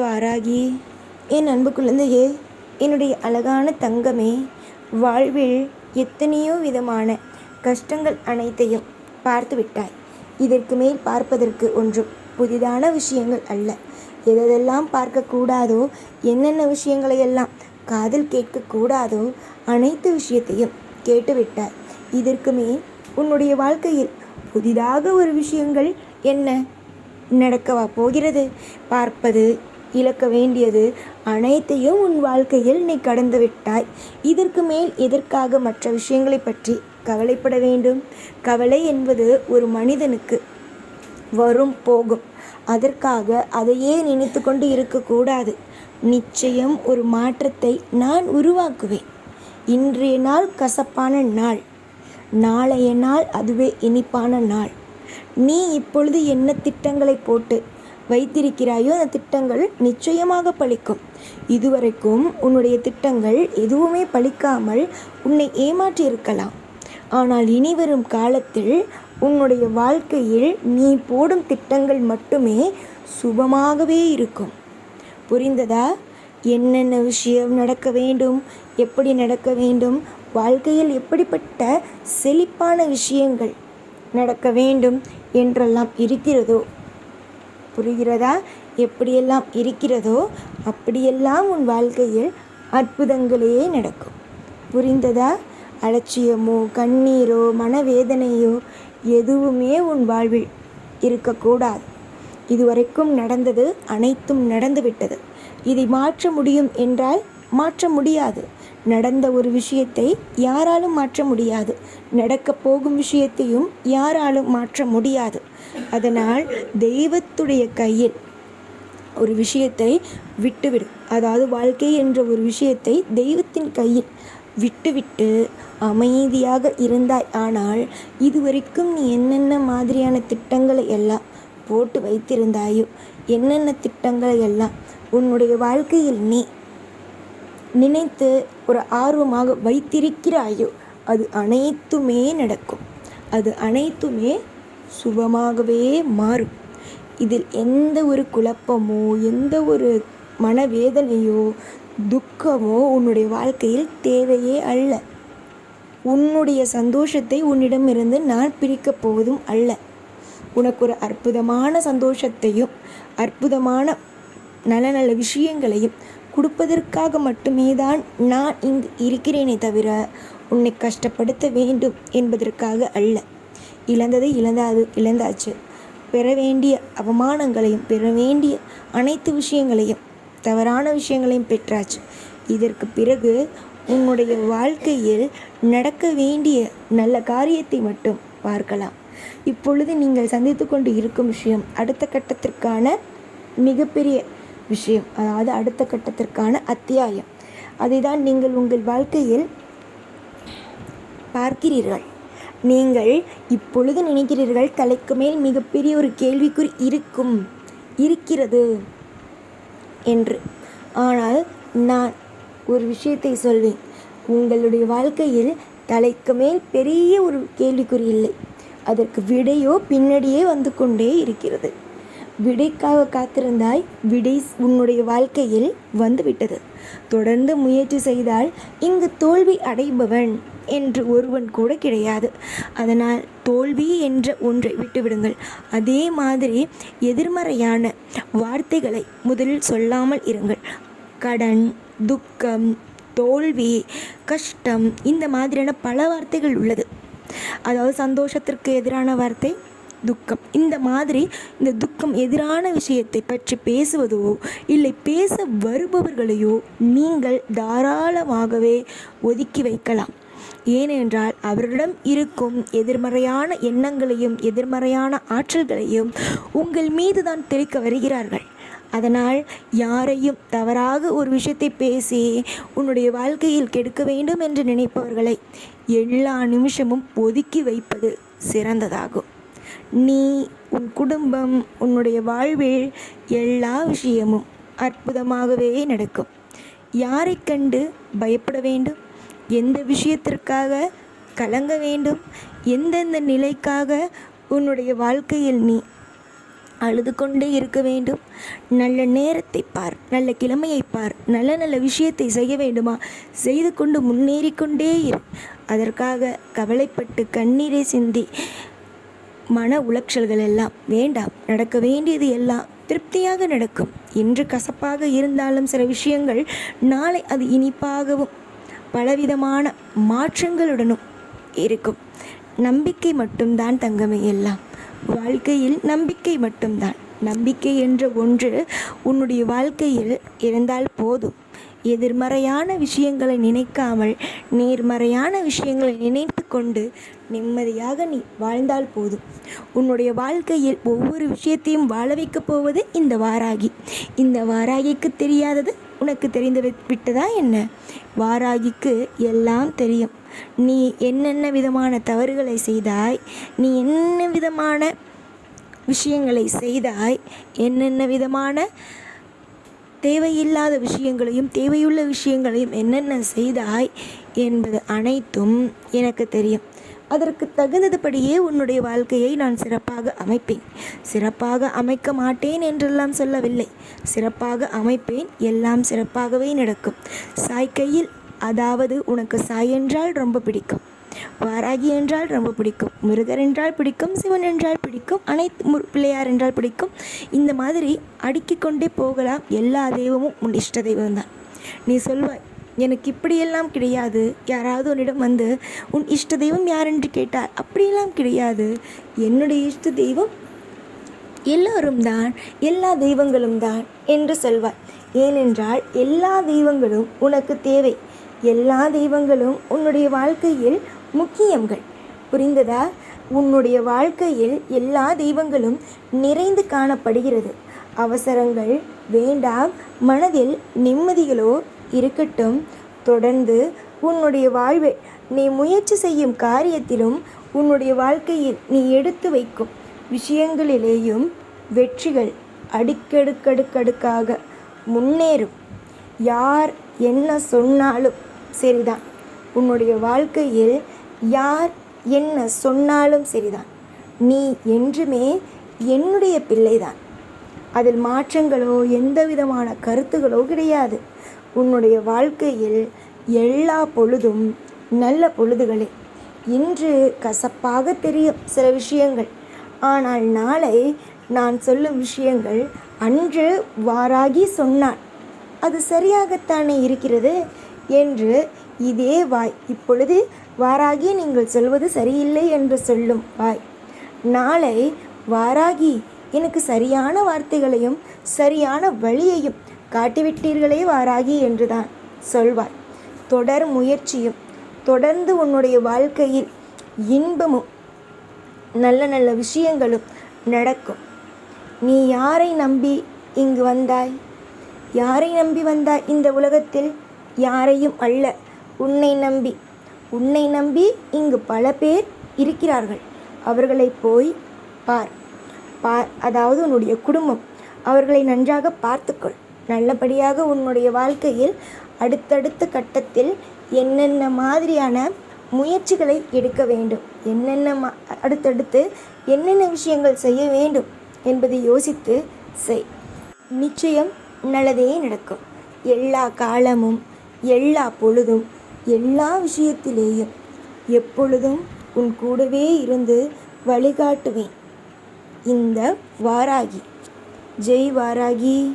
வாராகி. என் அன்பு குழந்தையே என்னுடைய அழகான தங்கமே வாழ்வில் எத்தனையோ விதமான கஷ்டங்கள் அனைத்தையும் பார்த்து விட்டாய். இதற்கு மேல் பார்ப்பதற்கு ஒன்றும் புதிதான விஷயங்கள் அல்ல. எதெல்லாம் பார்க்கக்கூடாதோ என்னென்ன விஷயங்களை எல்லாம் காதில் கேட்கக்கூடாதோ அனைத்து விஷயத்தையும் கேட்டுவிட்டாய் இதற்கு மேல் உன்னுடைய வாழ்க்கையில் புதிதாக ஒரு விஷயங்கள் என்ன நடக்கவா போகிறது? பார்ப்பது இழக்க வேண்டியது அனைத்தையும் உன் வாழ்க்கையில் நீ கடந்து விட்டாய். இதற்கு மேல் எதற்காக மற்ற விஷயங்களை பற்றி கவலைப்பட வேண்டும்? கவலை என்பது ஒரு மனிதனுக்கு வரும் போகும். அதற்காக அதையே நினைத்து கொண்டு இருக்கக்கூடாது நிச்சயம் ஒரு மாற்றத்தை நான் உருவாக்குவேன். இன்றைய நாள் கசப்பான நாள். நாளைய நாள் அதுவே இனிப்பான நாள். நீ இப்பொழுது என்ன திட்டங்களை போட்டு வைத்திருக்கிறாயோ அந்த திட்டங்கள் நிச்சயமாக பழிக்கும். இதுவரைக்கும் உன்னுடைய திட்டங்கள் எதுவுமே பழிக்காமல் உன்னை ஏமாற்றி இருக்கலாம். ஆனால் இனி வரும் காலத்தில் உன்னுடைய வாழ்க்கையில் நீ போடும் திட்டங்கள் மட்டுமே சுபமாகவே இருக்கும். புரிந்ததா? என்னென்ன விஷயம் நடக்க வேண்டும்? எப்படி நடக்க வேண்டும்? வாழ்க்கையில் எப்படிப்பட்ட செழிப்பான விஷயங்கள் நடக்க வேண்டும்? என்றெல்லாம் இருக்கிறதோ புரிகிறதா? எப்படியெல்லாம் இருக்கிறதோ அப்படியெல்லாம் உன் வாழ்க்கையில் அற்புதங்களே நடக்கும். புரிந்ததா? அலட்சியமோ கண்ணீரோ மனவேதனையோ எதுவுமே உன் வாழ்வில் இருக்கக்கூடாது. இதுவரைக்கும் நடந்தது அனைத்தும் நடந்துவிட்டது. இதை மாற்ற முடியும் என்றால் மாற்ற முடியாது. நடந்த ஒரு விஷயத்தை யாராலும் மாற்ற முடியாது. நடக்கப் போகும் விஷயத்தையும் யாராலும் மாற்ற முடியாது. அதனால் தெய்வத்துடைய கையில் ஒரு விஷயத்தை விட்டுவிடு. அதாவது வாழ்க்கை என்ற ஒரு விஷயத்தை தெய்வத்தின் கையில் விட்டுவிட்டு அமைதியாக இருந்தாய். ஆனால் இதுவரைக்கும் நீ என்னென்ன மாதிரியான திட்டங்களை எல்லாம் போட்டு வைத்திருந்தாயோ என்னென்ன திட்டங்களை எல்லாம் உன்னுடைய வாழ்க்கையில் நீ நினைத்து ஒரு ஆர்வமாக வைத்திருக்கிறாயோ அது அனைத்துமே நடக்கும். அது அனைத்துமே சுபமாகவே மாறும். இதில் எந்த ஒரு குழப்பமோ எந்த ஒரு மனவேதனையோ துக்கமோ உன்னுடைய வாழ்க்கையில் தேவையே அல்ல. உன்னுடைய சந்தோஷத்தை உன்னிடமிருந்து நான் பிரிக்கப் போவதும் அல்ல. உனக்கு ஒரு அற்புதமான சந்தோஷத்தையும் அற்புதமான நல்ல நல்ல விஷயங்களையும் கொடுப்பதற்காக மட்டுமே தான் நான் இங்கு இருக்கிறேனே தவிர உன்னை கஷ்டப்படுத்த வேண்டும் என்பதற்காக அல்ல. இழந்ததை இழந்தாது இழந்தாச்சு. பெற வேண்டிய அவமானங்களையும் பெற வேண்டிய அனைத்து விஷயங்களையும் தவறான விஷயங்களையும் பெற்றாச்சு. இதற்கு பிறகு உன்னுடைய வாழ்க்கையில் நடக்க வேண்டிய நல்ல காரியத்தை மட்டும் பார்க்கலாம். இப்பொழுது நீங்கள் சந்தித்து கொண்டு இருக்கும் விஷயம் அடுத்த கட்டத்திற்கான மிகப்பெரிய விஷயம் அதாவது அடுத்த கட்டத்திற்கான அத்தியாயம். அதை தான் நீங்கள் உங்கள் வாழ்க்கையில் பார்க்கிறீர்கள். நீங்கள் இப்பொழுது நினைக்கிறீர்கள் தலைக்கு மேல் மிகப்பெரிய ஒரு கேள்விக்குறி இருக்கும் இருக்கிறது என்று. ஆனால் நான் ஒரு விஷயத்தை சொல்வேன். உங்களுடைய வாழ்க்கையில் தலைக்கு மேல் பெரிய ஒரு கேள்விக்குறி இல்லை. அதற்கு விடையோ பின்னாடியே வந்து கொண்டே இருக்கிறது. விடைக்காக காத்திருந்தாய் விடை உன்னுடைய வாழ்க்கையில் வந்துவிட்டது. தொடர்ந்து முயற்சி செய்தால் இங்கு தோல்வி அடைபவன் என்று ஒருவன் கூட கிடையாது. அதனால் தோல்வி என்ற ஒன்றை விட்டுவிடுங்கள். அதே மாதிரி எதிர்மறையான வார்த்தைகளை முதலில் சொல்லாமல் இருங்கள். கடன் துக்கம் தோல்வி கஷ்டம் இந்த மாதிரியான பல வார்த்தைகள் உள்ளது. அதாவது சந்தோஷத்திற்கு எதிரான வார்த்தை துக்கம். இந்த மாதிரி இந்த துக்கம் எதிரான விஷயத்தை பற்றி பேசுவதோ இல்லை பேச வருபவர்களையோ நீங்கள் தாராளமாகவே ஒதுக்கி வைக்கலாம். ஏனென்றால் அவரிடம் இருக்கும் எதிர்மறையான எண்ணங்களையும் எதிர்மறையான ஆற்றல்களையும் உங்கள் மீது தான் தெளிக்க வருகிறார்கள். அதனால் யாரையும் தவறாக ஒரு விஷயத்தை பேசி உன்னுடைய வாழ்க்கையில் கெடுக்க வேண்டும் என்று நினைப்பவர்களை எல்லா நிமிஷமும் ஒதுக்கி வைப்பது சிறந்ததாகும். நீ உன் குடும்பம் உன்னுடைய வாழ்வில் எல்லா விஷயமும் அற்புதமாகவே நடக்கும். யாரை கண்டு பயப்பட வேண்டும்? எந்த விஷயத்திற்காக கலங்க வேண்டும்? எந்தெந்த நிலைக்காக உன்னுடைய வாழ்க்கையில் நீ அழுது கொண்டே இருக்க வேண்டும்? நல்ல நேரத்தை பார் நல்ல கிழமையை பார் நல்ல நல்ல விஷயத்தை செய்ய வேண்டுமா? செய்து கொண்டு முன்னேறி கொண்டே இரு. அதற்காக கவலைப்பட்டு கண்ணீரை சிந்தி மன உளைச்சல்கள் எல்லாம் வேண்டாம். நடக்க வேண்டியது எல்லாம் திருப்தியாக நடக்கும். இன்று கசப்பாக இருந்தாலும் சில விஷயங்கள் நாளை அது இனிப்பாகவும் பலவிதமான மாற்றங்களுடனும் இருக்கும். நம்பிக்கை மட்டும்தான் தங்கமே எல்லாம். வாழ்க்கையில் நம்பிக்கை மட்டும்தான். நம்பிக்கை என்ற ஒன்று உன்னுடைய வாழ்க்கையில் இருந்தால் போதும். எதிர்மறையான விஷயங்களை நினைக்காமல் நேர்மறையான விஷயங்களை நினைத்து கொண்டு நிம்மதியாக நீ வாழ்ந்தால் போதும். உன்னுடைய வாழ்க்கையில் ஒவ்வொரு விஷயத்தையும் வாழ வைக்கப் போவது இந்த வாராகி. இந்த வாராகிக்கு தெரியாதது உனக்கு தெரிந்து விட்டதா என்ன? வாராகிக்கு எல்லாம் தெரியும். நீ என்னென்ன விதமான தவறுகளை செய்தாய் நீ என்ன விதமான விஷயங்களை செய்தாய் என்னென்ன விதமான தேவையில்லாத விஷயங்களையும் தேவையுள்ள விஷயங்களையும் என்னென்ன செய்தாய் என்பது அனைத்தும் எனக்கு தெரியும். அதற்கு தகுந்ததுபடியே உன்னுடைய வாழ்க்கையை நான் சிறப்பாக அமைப்பேன். சிறப்பாக அமைக்க மாட்டேன் என்றெல்லாம் சொல்லவில்லை. சிறப்பாக அமைப்பேன் எல்லாம் சிறப்பாகவே நடக்கும். சாய் கையில் அதாவது உனக்கு சாய் என்றால் ரொம்ப பிடிக்கும். வாராகி என்றால் ரொம்ப பிடிக்கும். முருகர் என்றால் பிடிக்கும். சிவன் என்றால் பிடிக்கும். அனைத்து மு பிள்ளையார் என்றால் பிடிக்கும். இந்த மாதிரி அடுக்கிக் கொண்டே போகலாம். எல்லா தெய்வமும் உன் இஷ்ட தெய்வம் தான். நீ சொல்வாய் எனக்கு இப்படியெல்லாம் கிடையாது. யாராவது உன்னிடம் வந்து உன் இஷ்ட தெய்வம் யார் என்று கேட்டார் அப்படியெல்லாம் கிடையாது. என்னுடைய இஷ்ட தெய்வம் எல்லோரும் தான். எல்லா தெய்வங்களும் தான் என்று சொல்வார் ஏனென்றால் எல்லா தெய்வங்களும் உனக்கு தேவை. எல்லா தெய்வங்களும் உன்னுடைய வாழ்க்கையில் முக்கியங்கள். புரிந்ததா? உன்னுடைய வாழ்க்கையில் எல்லா தெய்வங்களும் நிறைந்து காணப்படுகிறது. அவசரங்கள் வேண்டாம் மனதில் நிம்மதிகளோ இருக்கட்டும். தொடர்ந்து உன்னுடைய வாழ்வை நீ முயற்சி செய்யும் காரியத்திலும் உன்னுடைய வாழ்க்கையில் நீ எடுத்து வைக்கும். விஷயங்களிலேயும் வெற்றிகள் அடுக்கடுக்கடுக்கடுக்காக முன்னேறும். யார் என்ன சொன்னாலும் சரிதான். உன்னுடைய வாழ்க்கையில் யார் என்ன சொன்னாலும் சரிதான். நீ என்றுமே என்னுடைய பிள்ளைதான். அதில் மாற்றங்களோ எந்த விதமான கருத்துகளோ கிடையாது. உன்னுடைய வாழ்க்கையில் எல்லா பொழுதும் நல்ல பொழுதுகளே. இன்று கசப்பாக தெரியும் சில விஷயங்கள். ஆனால் நாளை நான் சொல்லும் விஷயங்கள் அன்று வாராகி சொன்னான் அது சரியாகத்தானே இருக்கிறது என்று இதே வாய். இப்பொழுது வாராகி நீங்கள் சொல்வது சரியில்லை என்று சொல்லும் வாய். நாளை வாராகி எனக்கு சரியான வார்த்தைகளையும் சரியான வழியையும் காட்டிவிட்டீர்களே வாராகி என்றுதான் சொல்வாய். தொடர் முயற்சியும் தொடர்ந்து உன்னுடைய வாழ்க்கையில் இன்பமும் நல்ல நல்ல விஷயங்களும் நடக்கும். நீ யாரை நம்பி இங்கு வந்தாய்? யாரை நம்பி வந்தாய் இந்த உலகத்தில்? யாரையும் அல்ல. உன்னை நம்பி உன்னை நம்பி இங்கு பல பேர் இருக்கிறார்கள். அவர்களை போய் பார். பார் அதாவது உன்னுடைய குடும்பம். அவர்களை நன்றாக பார்த்துக்கொள். நல்லபடியாக உன்னுடைய வாழ்க்கையில் அடுத்தடுத்த கட்டத்தில் என்னென்ன மாதிரியான முயற்சிகளை எடுக்க வேண்டும்? என்னென்ன மா அடுத்தடுத்து என்னென்ன விஷயங்கள் செய்ய வேண்டும் என்பதை யோசித்து செய். நிச்சயம் நல்லதே நடக்கும். எல்லா காலமும் எல்லா பொழுதும் எல்லா விஷயத்திலேயும் எப்பொழுதும் உன் கூடவே இருந்து வழிகாட்டுவேன். இந்த வாராகி. ஜெய் வாராகி.